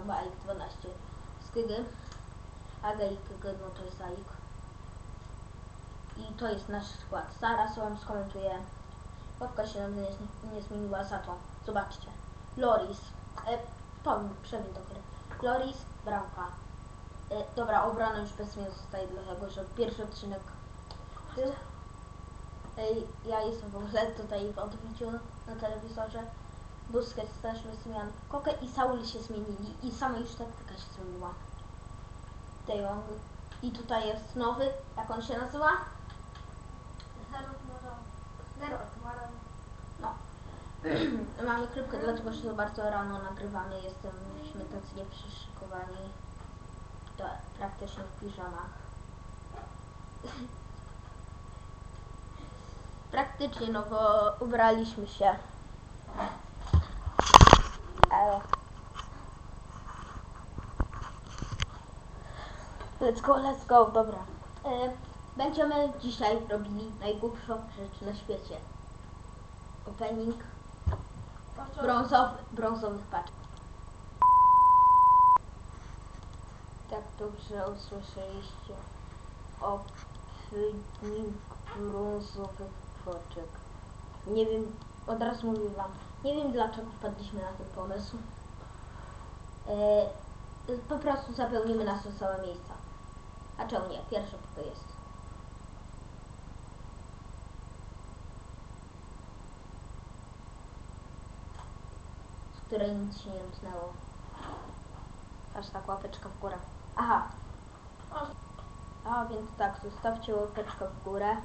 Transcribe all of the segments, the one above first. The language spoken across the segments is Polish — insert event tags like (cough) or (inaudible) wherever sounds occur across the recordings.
AX12, no bo AX12 z KG, a GIKG no to jest AIK. I to jest nasz skład. Zaraz wam skomentuję. Łapka się nam nie, nie zmieniła za to. Zobaczcie. Loris. E, Tom, przewin do gry. Loris, bramka. E, dobra, obrona już bez mnie zostaje, dlatego że pierwszy odcinek był. Ej, ja jestem w ogóle tutaj w odbiciu na telewizorze. Busquets też bez zmian. Koke i Saul się zmienili i sama już taktyka się zmieniła. De Jong. I tutaj jest nowy, jak on się nazywa? No. (clears throat) Mamy krypkę, dlatego że to bardzo rano nagrywamy. Jesteśmy tacy nieprzyszykowani. To praktycznie w piżamach. (laughs) Praktycznie, no bo ubraliśmy się. Let's go, let's go, dobra. E, będziemy dzisiaj robili najgłupszą rzecz na świecie. Opening brązowy, brązowych paczek. Tak dobrze usłyszeliście. Opening brązowych paczek. Nie wiem, od razu mówię wam, nie wiem dlaczego wpadliśmy na ten pomysł. E, po prostu zapełnimy nasze całe miejsca. A czemu nie? Pierwsze to jest. z której nic się nie dotknęło. Aż tak łapeczka w górę. Aha. A więc tak, zostawcie łapeczkę w górę.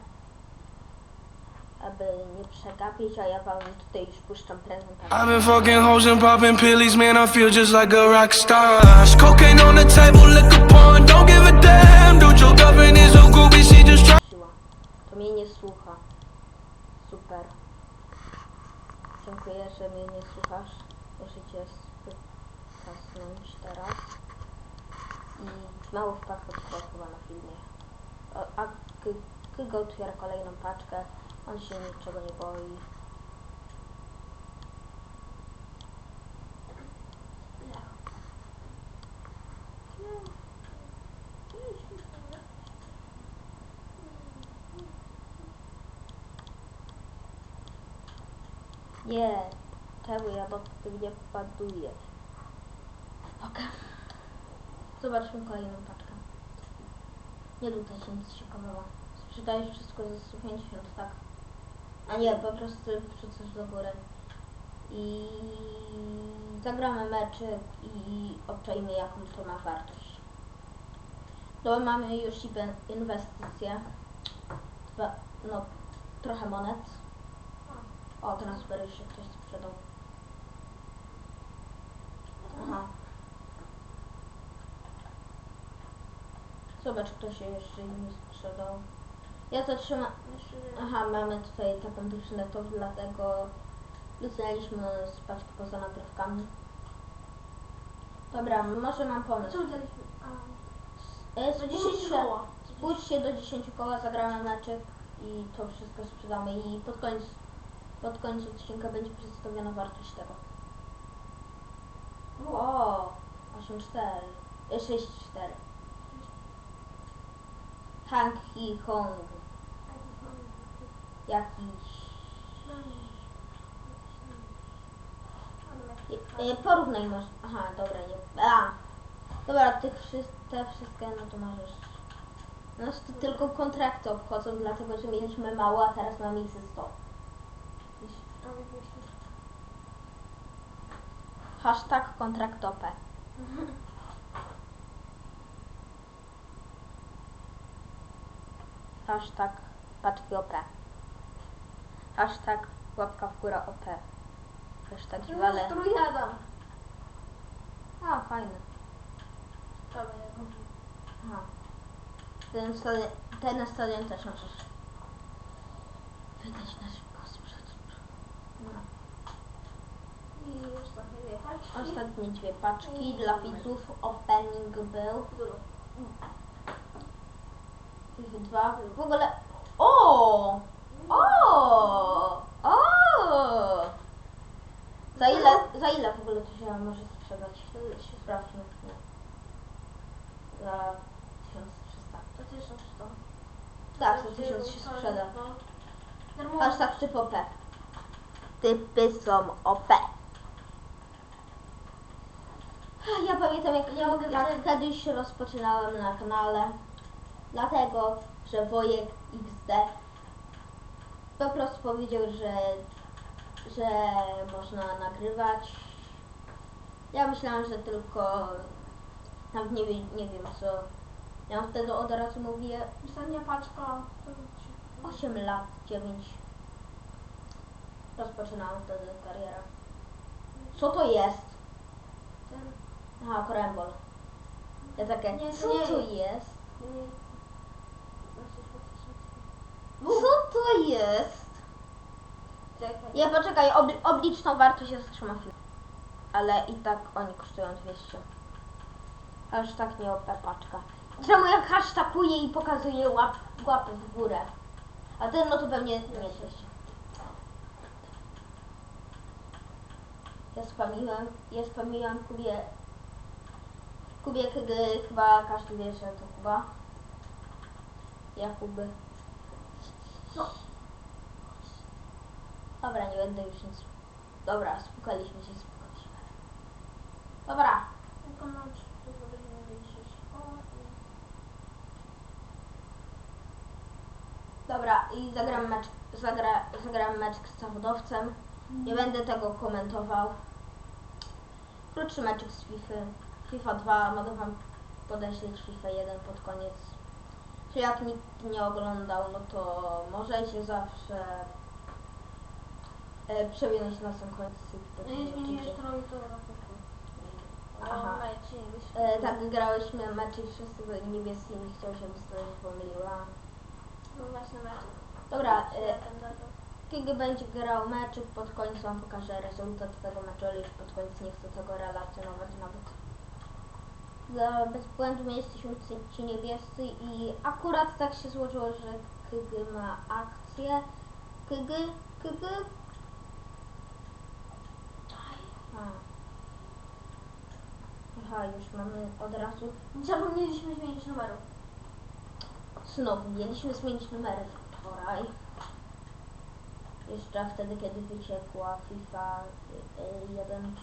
Aby nie przegapić, a ja wam tutaj już puszczam prezentację. I've been fucking hoes and popping pillies, man. I feel just like a rock star. Cocaine on the table, liquor porn, don't give a damn. Dude, your girlfriend is so groovy, she just try. To mnie nie słucha. Super. Dziękuję, że mnie nie słuchasz. Cię kasnąć teraz. I mało wpadł chyba na filmie. O, a K- Kygo otwiera kolejną paczkę. On się niczego nie boi. Nie, czemu ja do tych nie wpaduję? Okej. Zobaczmy kolejną paczkę. Nie tutaj się nic ciekawego. Sprzedajesz wszystko za 150, tak? A nie, po prostu wrzucasz do góry. I zagramy meczyk i obczajmy jaką to ma wartość. No mamy już inwe- inwestycje. Dwa, no, trochę monet. O, transfer się ktoś sprzedał. Aha. Zobacz, kto się jeszcze nie sprzedał. Ja zatrzymam. Aha, mamy tutaj taką drużynę, to dlatego luznęliśmy z paczki poza nagrywkami. Dobra, może mam pomysł. E, Z 10 koła. Spójrzcie do 10 koła, zagramy meczyk i to wszystko sprzedamy i pod koniec, pod koniec odcinka będzie przedstawiona wartość tego. O, 8-4, e, 6-4. Hank i Hong, jakiś... E, porównaj masz, aha, dobra, nie, a, dobra, te wszystkie, no to możesz. Nas to tylko kontrakty obchodzą, dlatego że mieliśmy mało, a teraz mamy ich ze 100. Hashtag kontrakt (laughs) Hashtag paczki OP. Hashtag łapka w górę OP. Hashtag wale. Trójadam. A, fajne. Aha. Ten, stadion, ten na stadion też możesz wydać na szybko sprzed. No. I ostatnie dwie paczki. Ostatnie dwie paczki dla widzów. Opening był. Dużo. Dwa. W ogóle. O! O! O! trzeba może sprzedać. Sprawdźmy. Nie. Za 1300. To 1300. Tak, za 1000 się sprzeda. No. Darmowo. Hashtag typ OP. Typy są OP. Ja pamiętam jak, jak wtedy- kiedyś rozpoczynałem na kanale. Dlatego, że Wojek XD po prostu powiedział, że, że można nagrywać. Ja myślałam, że tylko nawet nie, wiem- nie wiem co. Ja wtedy od razu mówię Ostatnia paczka. to ci- 8 lat, 9. Rozpoczynałam wtedy karierę. Co to jest? Ten. Aha, korembol. Ja takie, Nie, co nie to jest. jest? Nie. Znaczy, Co to jest? Ja poczekaj, ob, obliczną wartość jest zatrzymać. Ale i tak oni kosztują 200. Hashtag nie OP paczka. Czemu jak hashtaguję i pokazuję łap, łapy w górę? A ten no to pewnie nie 200. Ja spamiłem, ja spamiłem Kubie. Kubie, kiedy chyba każdy wie, że to Kuba. Jakuby. No. Dobra, nie będę już nic. Dobra, spukaliśmy się, spukaliśmy. Dobra, Tylko mam dobra i zagram mecz, zagra, zagram mecz z zawodowcem. Nie będę tego komentował. Krótszy meczek z FIFA. FIFA 2, mogę wam podeśleć FIFA 1 pod koniec. Czy jak nikt nie oglądał, no to możecie zawsze e, przewinąć na sam koniec. No nie zmieniłeś stroju, to na pewno. Aha. E, tak, grałyśmy mecze i wszyscy byli niebiescy i nie chciał się strona pomyliła. No właśnie mecz. Dobra, e, kiedy będzie grał meczyk, pod koniec wam pokażę rezultat tego meczu, ale już pod koniec nie chcę tego relacjonować nawet. Za bez błędu jesteśmy ci niebiescy i akurat tak się złożyło, że Kygy ma akcję. Kygy, Kygy. A. Aha, już mamy od razu Zapomnieliśmy zmienić numerów. Znowu mieliśmy zmienić numery wczoraj. Jeszcze wtedy, kiedy wyciekła FIFA 1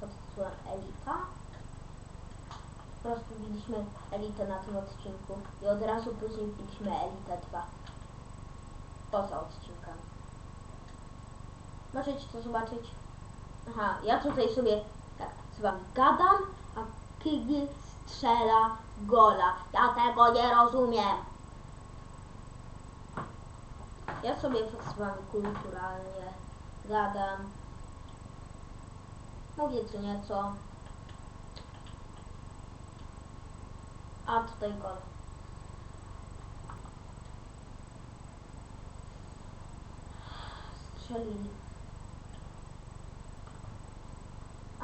pod tytułem Elita. Po prostu biliśmy Elitę na tym odcinku i od razu później biliśmy Elitę 2. Poza odcinkiem. Możecie to zobaczyć. Aha, ja tutaj sobie tak z wami gadam, a Kygy strzela gola. Ja tego nie rozumiem. Ja sobie z wami kulturalnie gadam. Mówię co nieco. A tutaj gol. Strzelili.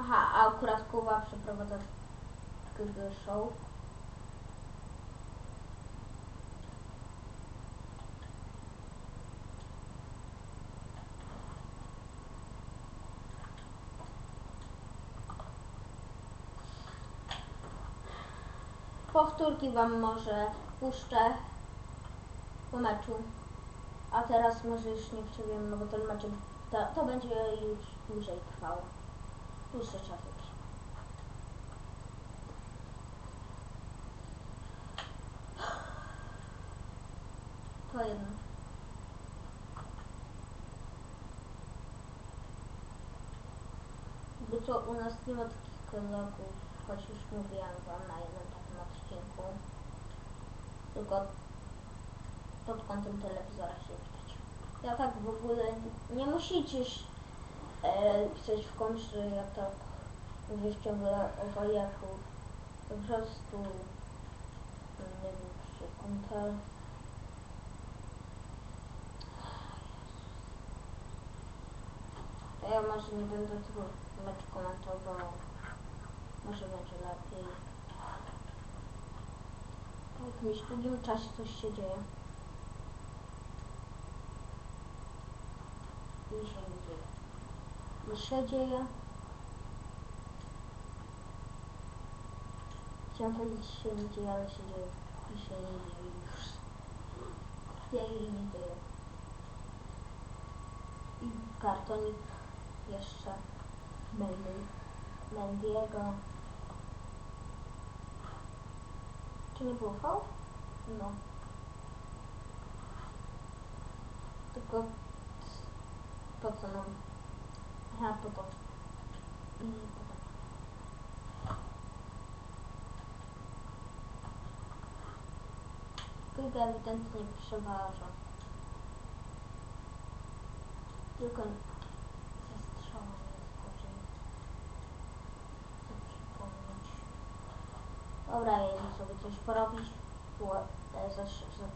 Aha, a akurat Kuba przeprowadza KG show. Powtórki wam może puszczę po meczu. A teraz może już nie no bo ten mecz to, to będzie już dłużej trwało. Dłuższy czas już. To jedno. Bo co u nas nie ma takich kolegów, choć już mówiłam wam na jednym takim odcinku. Tylko pod kątem telewizora się widać. Ja tak w ogóle nie musicie e, pisać w końcu, ja tak mówię ciągle o wojaku. Po prostu nie wiem, sekundkę. To ja może nie będę tego meczu komentował. Może będzie lepiej. Po jakimś długim czasie coś się dzieje. I się nie dzieje tu się dzieje. Chciałam powiedzieć, że się nie dzieje, ale się dzieje. I się nie dzieje już. Kurde, i nie dzieje. I kartonik jeszcze Mendy. Mendiego. Czy nie było No. Tylko po co nam Aha, po to. I po to. Tylko ewidentnie przeważa. Tylko ze strzałą jest gorzej. Chcę przypomnieć. Dobra, idę sobie coś porobić. E,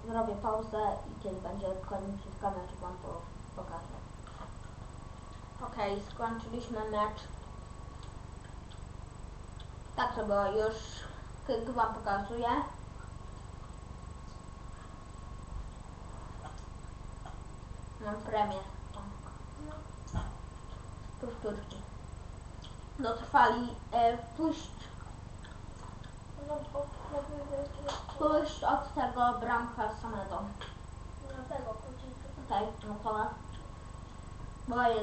Zrobię pauzę i kiedy będzie końcówka meczu wam to pokażę. Okej, skończyliśmy mecz. Tak to było już. K- wam pokazuję. Mam premię. Powtórki. Dotrwali e, puść, No puść od tego bramka samego. Na tego chodzi. Tutaj, no to była 1-3.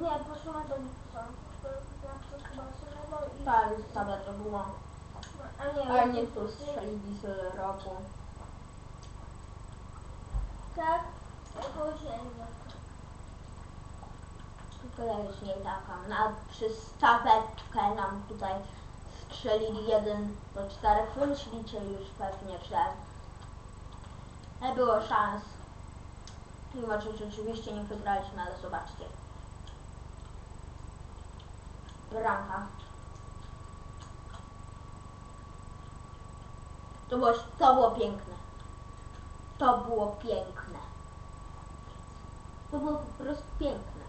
Nie, proszę na to nie pisałam. Na to chyba samego i... Tak, to było. A nie, Ale nie tu strzelili z roku. Tak? Tylko ja już nie takam. Na przystaweczkę nam tutaj strzelili 1 do 4. Wy myślicie już pewnie, że nie było szans. Mimo, że rzeczywiście nie wygraliśmy, ale zobaczcie. Bramka. To było, to było piękne. To było piękne. To było po prostu piękne.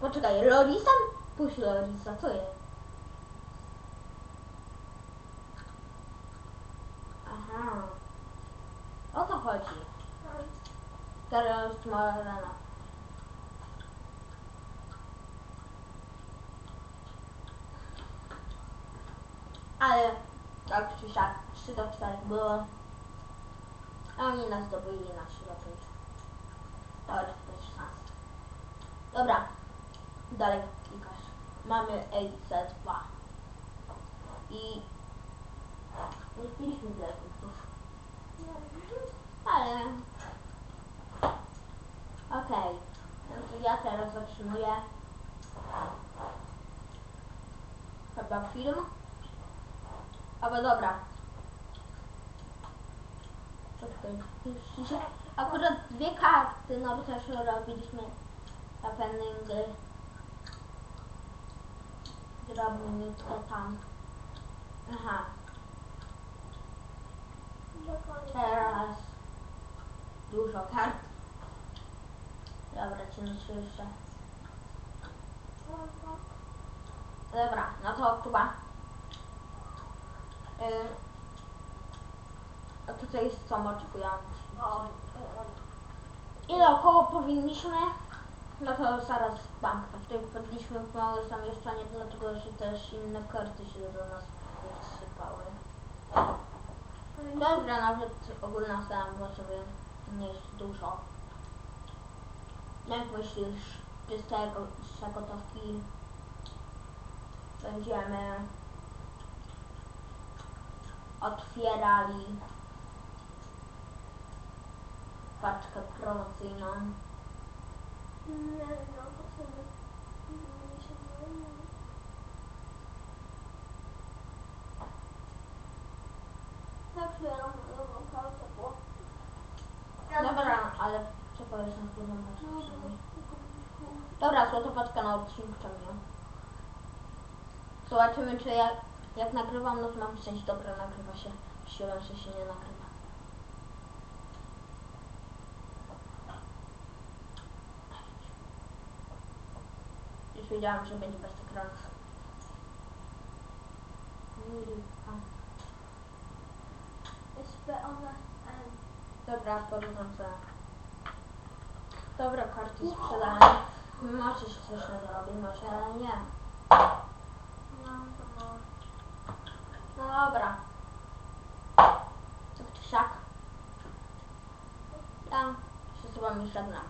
Poczekaj, Lorisa? Puść Lorisa, co jest? Aha. O co chodzi? Teraz Morena. Ale tak czy siak 3 do 4 było. A oni nas zdobyli na 3 do 5. To jest też szans. Dobra. Dalej klikasz. Mamy EC2. I nie wbiliśmy tyle punktów. Ale okej. No to ja teraz zatrzymuję. Chyba film. Albo dobra. Akurat dwie karty, no bo też robiliśmy happeningy. Drobniutko tam. Aha, teraz dużo kart. Dobra, cię nie słyszę. Dobra, no to Kuba. Yy, a tutaj jest co oczekuję. Ile około powinniśmy? No to zaraz bank. Tutaj wpadliśmy w małe zamieszczenie, dlatego że też inne karty się do nas wysypały. Dobra, nawet ogólna cena była sobie nie jest dużo. Jak myślisz, czy z tego, z gotówki będziemy otwierali paczkę promocyjną? Nie, no, po co my? Nie się. Tak, otwieram nową kartę, bo... Dobra, ale powiesz na paczkę? Dobra, złota paczka na odcinku czemu? Zobaczymy, czy jak, jak nagrywam, no to mam szczęście. Dobra, nagrywa się. Siłę, że się nie nagrywa. Już wiedziałam, że będzie bez ona N. Dobra, porównam cenę. Dobra, karty sprzedane. Może się coś zrobi, może nie. No no. No dobra. Tak czy siak. Ja się z wami żegnam.